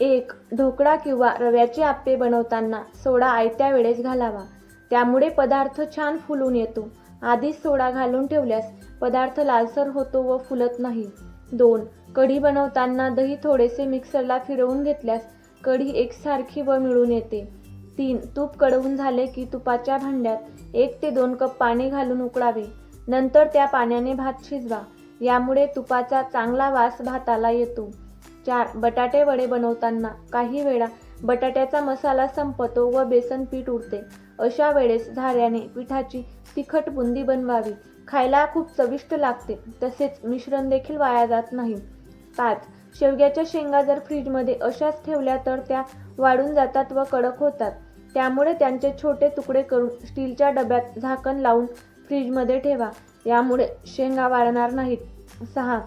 एक ढोकळा किंवा रव्याचे आप्पे बनवताना सोडा आयत्या वेळेस घालावा. त्यामुळे पदार्थ छान फुलून येतो. आधीच सोडा घालून ठेवल्यास पदार्थ लालसर होतो व फुलत नाही. दोन कढी बनवताना दही थोडेसे मिक्सरला फिरवून घेतल्यास कढी एकसारखी व मिळून येते. तीन तूप कडवून झाले की तुपाच्या भांड्यात एक ते दोन कप पाणी घालून उकळावे. नंतर त्या पाण्याने भात शिजवा. यामुळे तुपाचा चांगला वास भाताला येतो. चार बटाटे वडे बनवताना काही वेळा बटाट्याचा मसाला संपतो व बेसन पीठ उरते अशा वेळेस झाऱ्याने पिठाची तिखट बुंदी बनवावी. खायला खूप चविष्ट लागते तसेच मिश्रण देखील वाया जात नाही. पाच शेवग्याच्या शेंगा जर फ्रीजमध्ये अशाच ठेवल्या तर त्या वाळून जातात व कडक होतात. त्यामुळे त्यांचे छोटे तुकडे करून स्टीलच्या डब्यात झाकण लावून फ्रीजमध्ये ठेवा. यामुळे शेंगा वाळणार नाहीत. सहा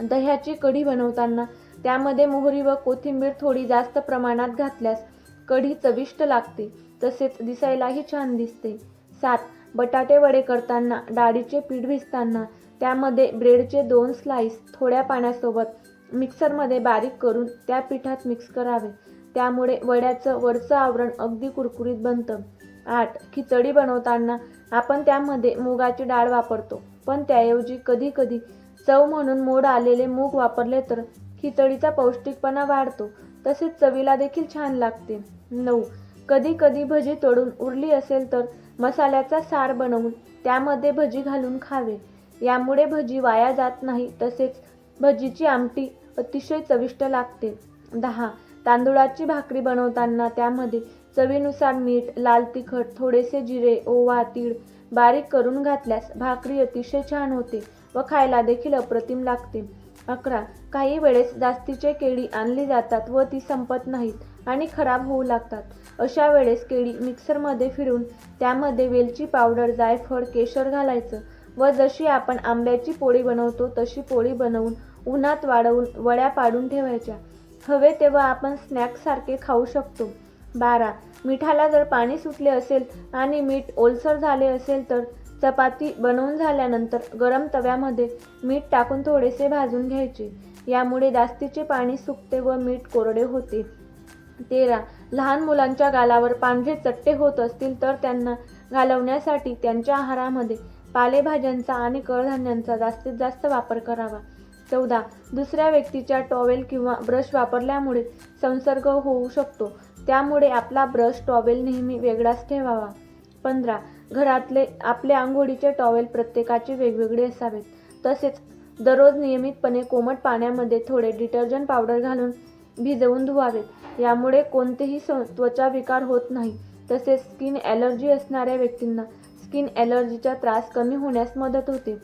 दह्याची कढी बनवताना त्यामध्ये मोहरी व कोथिंबीर थोडी जास्त प्रमाणात घातल्यास कढी चविष्ट लागते तसेच दिसायलाही छान दिसते. सात बटाटे वडे करताना डाळीचे पीठ भिजताना त्यामध्ये ब्रेडचे दोन स्लाईस थोड्या पाण्यासोबत मिक्सरमध्ये बारीक करून त्या पिठात मिक्स करावे. त्यामुळे वड्याचं वरचं आवरण अगदी कुरकुरीत बनतं. आठ खिचडी बनवताना आपण त्यामध्ये मुगाची डाळ वापरतो पण त्याऐवजी कधी कधी चव म्हणून मोड आलेले मूग वापरले तर खिचडीचा पौष्टिकपणा वाढतो. तसेच चवीला देखील छान लागते. नऊ. कधी कधी भजी तोडून उरली असेल तर मसाल्याचा सार बनवून त्यामध्ये भजी घालून खावे. यामुळे भजी वाया जात नाही. तसेच भजीची आमटी अतिशय चविष्ट लागते. दहा. तांदुळाची भाकरी बनवताना त्यामध्ये चवीनुसार मीठ लाल तिखट थोडेसे जिरे ओवा तीळ बारीक करून घातल्यास भाकरी अतिशय छान होते व खायला देखील अप्रतिम लागते. अकरा. काही वेळेस जास्तीचे केळी आणली जातात व ती संपत नाहीत आणि खराब होऊ लागतात. अशा वेळेस केळी मिक्सरमध्ये फिरून त्यामध्ये वेलची पावडर जायफळ केशर घालायचं व जशी आपण आंब्याची पोळी बनवतो तशी पोळी बनवून उन्हात वाढवून वड्या पाडून ठेवायच्या. हवे तेव्हा आपण स्नॅक्ससारखे खाऊ शकतो. बारा. मिठाला जर पाणी सुटले असेल आणि मीठ ओलसर झाले असेल तर चपाती बनवून झाल्यानंतर गरम तव्यामध्ये मीठ टाकून थोडेसे भाजून घ्यायचे. यामुळे जास्तीचे पाणी सुकते व मीठ कोरडे होते. तेरा. लहान मुलांच्या गालावर पांढरे चट्टे होत असतील तर त्यांना घालवण्यासाठी त्यांच्या आहारामध्ये पालेभाज्यांचा आणि कडधान्यांचा जास्तीत जास्त वापर करावा. चौदा. दुसऱ्या व्यक्तीच्या टॉवेल किंवा ब्रश वापरल्यामुळे संसर्ग होऊ शकतो. त्यामुळे आपला ब्रश टॉवेल नेहमी वेगळाच ठेवावा. पंधरा. घरातले आपले आंघोळीचे टॉवेल प्रत्येकाचे वेगवेगळे असावेत. तसेच दररोज नियमितपणे कोमट पाण्यामध्ये थोडे डिटर्जंट पावडर घालून भिजवून धुवावेत. यामुळे कोणतेही स त्वचा विकार होत नाही. तसेच स्किन ॲलर्जी असणाऱ्या व्यक्तींना स्किन ॲलर्जीचा त्रास कमी होण्यास मदत होते.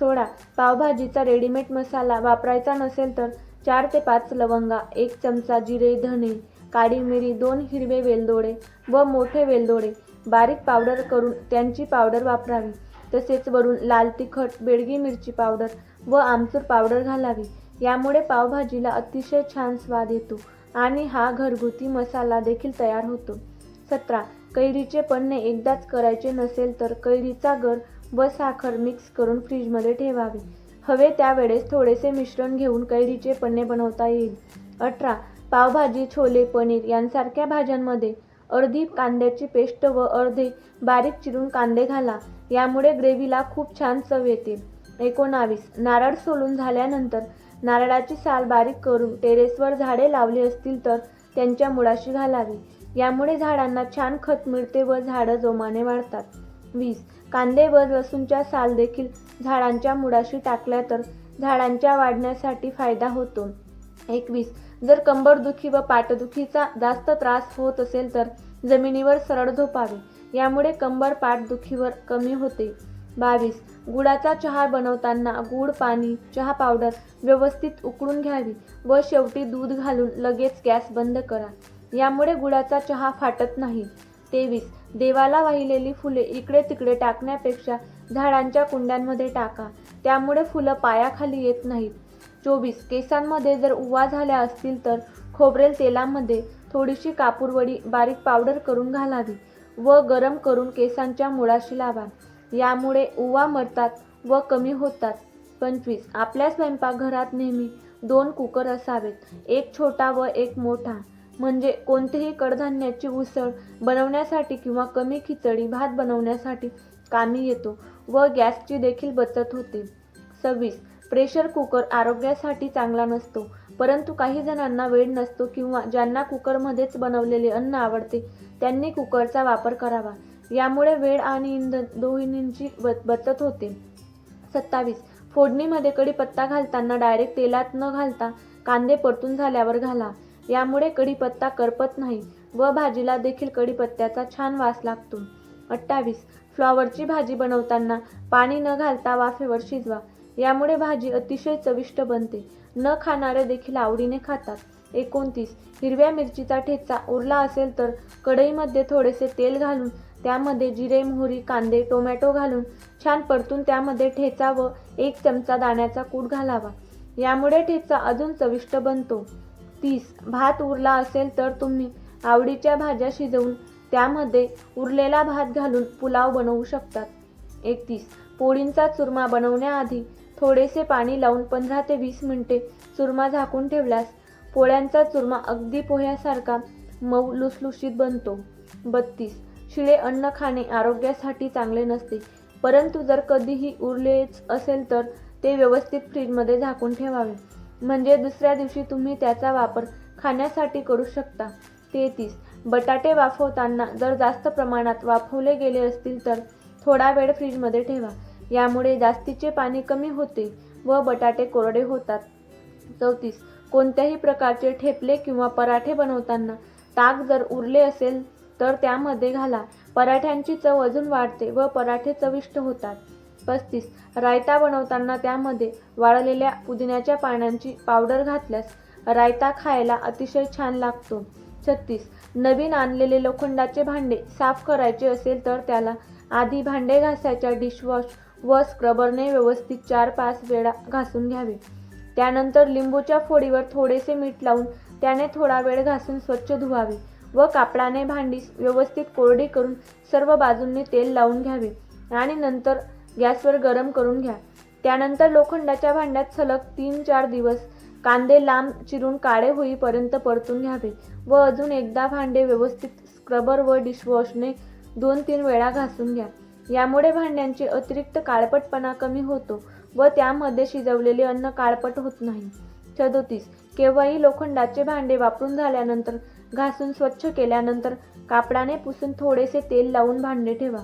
सोळा. पावभाजीचा रेडीमेड मसाला वापरायचा नसेल तर चार ते पाच लवंगा एक चमचा जिरे धणे काळी मिरी दोन हिरवे वेलदोडे व मोठे वेलदोडे. बारीक पावडर करून त्यांची पावडर वापरावी. तसेच वरून लाल तिखट बेडगी मिरची पावडर व आमचूर पावडर घालावी. यामुळे पावभाजीला अतिशय छान स्वाद येतो आणि हा घरगुती मसाला देखील तयार होतो. सतरा. कैरीचे पन्ने एकदाच करायचे नसेल तर कैरीचा गर व साखर मिक्स करून फ्रीजमध्ये ठेवावे. हवे त्यावेळेस थोडेसे मिश्रण घेऊन कैरीचे पन्ने बनवता येईल. अठरा. पावभाजी छोले पनीर यांसारख्या भाज्यांमध्ये अर्धी कांद्याची पेस्ट व अर्धे बारीक चिरून कांदे घाला. यामुळे ग्रेव्हीला खूप छान चव येते. एकोणावीस. नारळ सोलून झाल्यानंतर नारळाची साल बारीक करून टेरेसवर झाडे लावली असतील तर त्यांच्या मुळाशी घालावी. यामुळे झाडांना छान खत मिळते व झाडं जोमाने वाढतात. वीस. कांदे व लसूणच्या साल देखील झाडांच्या मुळाशी टाकल्या तर झाडांच्या वाढण्यासाठी फायदा होतो. एकवीस. जर कंबरदुखी व पाठदुखीचा जास्त त्रास होत असेल तर जमिनीवर सरळ झोपावे. यामुळे कंबर पाठदुखीवर कमी होते. बावीस. गुळाचा चहा बनवताना गूळ पाणी चहा पावडर व्यवस्थित उकळून घ्यावी व शेवटी दूध घालून लगेच गॅस बंद करा. यामुळे गुळाचा चहा फाटत नाही. तेवीस. देवाला वाहिलेली फुले इकडे तिकडे टाकण्यापेक्षा झाडांच्या कुंड्यांमध्ये टाका. त्यामुळे फुलं पायाखाली येत नाहीत. चोवीस केसांमध्ये जर उवा झाल्या असतील तर खोबरेल तेलामध्ये थोडीशी कापूरवडी बारीक पावडर करून घालावी व गरम करून केसांच्या मुळाशी लावा. यामुळे उवा मरतात व कमी होतात. पंचवीस. आपल्या स्वयंपाकघरात नेहमी दोन कुकर असावेत. एक छोटा व एक मोठा. म्हणजे कोणतेही कडधान्याची उसळ बनवण्यासाठी किंवा कमी खिचडी भात बनवण्यासाठी कामी येतो व गॅसची देखील बचत होते. सव्वीस. प्रेशर कुकर आरोग्यासाठी चांगला नसतो. परंतु काही जणांना वेळ नसतो किंवा ज्यांना कुकरमध्येच बनवलेले अन्न आवडते त्यांनी कुकरचा वापर करावा. यामुळे वेळ आणि इंधन दोन्हींची ब- बचत होते. सत्तावीस. फोडणीमध्ये कढीपत्ता घालताना डायरेक्ट तेलात न घालता कांदे परतून झाल्यावर घाला. यामुळे कढीपत्ता करपत नाही व भाजीला देखील कढीपत्त्याचा छान वास लागतो. अठ्ठावीस. फ्लॉवरची भाजी बनवताना पाणी न घालता वाफेवर शिजवा. यामुळे भाजी अतिशय चविष्ट बनते. न खाणारे देखील आवडीने खातात. एकोणतीस. हिरव्या मिरचीचा ठेचा उरला असेल तर कढईमध्ये थोडेसे तेल घालून त्यामध्ये जिरे मोहरी कांदे टोमॅटो घालून छान परतून त्यामध्ये ठेचा व एक चमचा दाण्याचा कूट घालावा. यामुळे ठेचा अजून चविष्ट बनतो. तीस. भात उरला असेल तर तुम्ही आवडीच्या भाज्या शिजवून त्यामध्ये उरलेला भात घालून पुलाव बनवू शकतात. एकतीस. पोळींचा चुरमा बनवण्याआधी थोडेसे पाणी लावून पंधरा ते वीस मिनिटे चुरमा झाकून ठेवल्यास पोळ्यांचा चुरमा अगदी पोह्यासारखा मऊ लुसलुशीत बनतो. बत्तीस. शिळे अन्न खाणे आरोग्यासाठी चांगले नसते. परंतु जर कधीही उरलेच असेल तर ते व्यवस्थित फ्रीजमध्ये झाकून ठेवावे. म्हणजे दुसऱ्या दिवशी तुम्ही त्याचा वापर खाण्यासाठी करू शकता. तेहतीस. बटाटे वाफवताना जर जास्त प्रमाणात वाफवले गेले असतील तर थोडा वेळ फ्रीजमध्ये ठेवा. यामुळे जास्तीचे पाणी कमी होते व बटाटे कोरडे होतात. चौतीस. कोणत्याही प्रकारचे ठेपले किंवा पराठे बनवताना ताक जर उरले असेल तर त्यामध्ये घाला. पराठ्यांची चव अजून वाढते व पराठे चविष्ट होतात. पस्तीस. रायता बनवताना त्यामध्ये वाळलेल्या पुदिन्याच्या पानांची पावडर घातल्यास रायता खायला अतिशय छान लागतो. छत्तीस. नवीन आणलेले लोखंडाचे भांडे साफ करायचे असेल तर त्याला आधी भांडे घासायच्या डिशवॉश व स्क्रबरने व्यवस्थित चार पाच वेळा घासून घ्यावे. त्यानंतर लिंबूच्या फोडीवर थोडेसे मीठ लावून त्याने थोडा वेळ घासून स्वच्छ धुवावे व कापडाने भांडी व्यवस्थित कोरडी करून सर्व बाजूंनी तेल लावून घ्यावे आणि नंतर गॅसवर गरम करून घ्या. त्यानंतर लोखंडाच्या भांड्यात सलग तीन चार दिवस कांदे लांब चिरून काळे होईपर्यंत परतून घ्यावे व अजून एकदा भांडे व्यवस्थित स्क्रबर व डिशवॉशने दोन तीन वेळा घासून घ्या. यामुळे भांड्यांचे अतिरिक्त काळपटपणा कमी होतो व त्यामध्ये शिजवलेले अन्न काळपट होत नाही. सदोतीस केव्हाही लोखंडाचे भांडे वापरून झाल्यानंतर घासून स्वच्छ केल्यानंतर कापडाने पुसून थोडेसे तेल लावून भांडे ठेवा.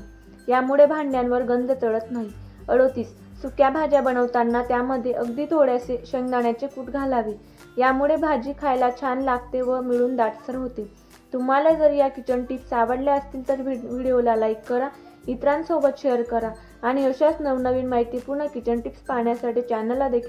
यामुळे भांड्यांवर गंज चढत नाही. अडोतीस सुक्या भाज्या बनवताना त्यामध्ये अगदी थोडेसे शेंगदाण्याचे कूट घालावे. यामुळे भाजी खायला छान लागते व मिळून दाटसर होते. तुम्हाला जर या किचन टिप्स आवडल्या असतील तर व्हिडिओला लाईक करा. इतरांसोबत शेअर करा. आणि अशाच नवनवीन माहितीपूर्ण किचन टिप्स पाहण्यासाठी चॅनलला देखील